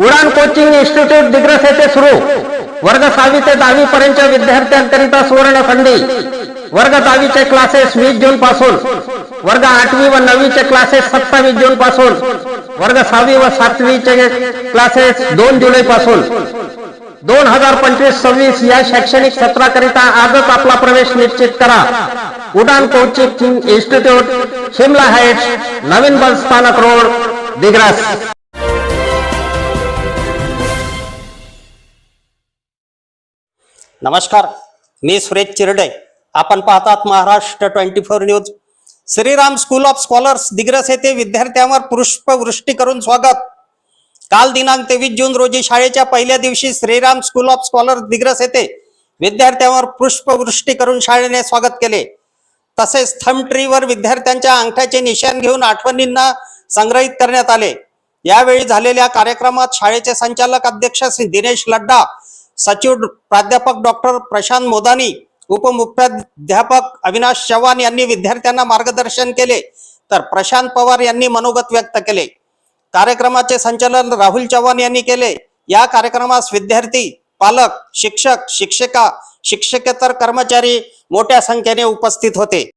उडान coaching institute Digras येथे सुरू वर्ग सहावी ते दहावी पर्यंतच्या विद्यार्थ्यांकरिता सुवर्ण संधी। वर्ग दहावीचे क्लासेस वीस जून पासून। वर्ग आठवी व नववीचे क्लासेस सत्तावीस जून पासून। वर्ग सहावी व सातवीचे क्लासेस दोन जुलै पासून। दोन हजार पंचवीस सव्वीस या शैक्षणिक सत्राकरिता आजच आपला प्रवेश निश्चित करा। Udaan coaching institute Shimla heights नवीन बस स्थानक रोड दिग्रस। नमस्कार मी सुरेश चिरडे. आपण पाहतात Maharashtra twenty four news. Shriram school of scholars Digras येथे विद्यार्थ्यांवर पुष्पवृष्टी करून स्वागत. काल दिनांक तेवीस जून रोजी शाळेच्या पहिल्या दिवशी Shriram school of scholars Digras येथे विद्यार्थ्यांवर पुष्पवृष्टी करून शाळेने स्वागत केले. तसेच थंब ट्रीवर विद्यार्थ्यांच्या अंगठ्याचे निशाण घेऊन आठवणींना संग्रहित करण्यात आले. यावेळी झालेल्या कार्यक्रमात शाळेचे संचालक अध्यक्ष श्री दिनेश लड्डा सचिव प्राध्यापक डॉक्टर प्रशांत मोदानी उपमुख्याध्यापक अविनाश चव्हाण यांनी विद्यार्थ्यांना मार्गदर्शन केले. तर प्रशांत पवार यांनी मनोगत व्यक्त केले. कार्यक्रमाचे संचालन राहुल चव्हाण यांनी केले. या कार्यक्रमास विद्यार्थी पालक शिक्षक शिक्षिका शिक्षकेतर कर्मचारी मोठ्या संख्येने उपस्थित होते.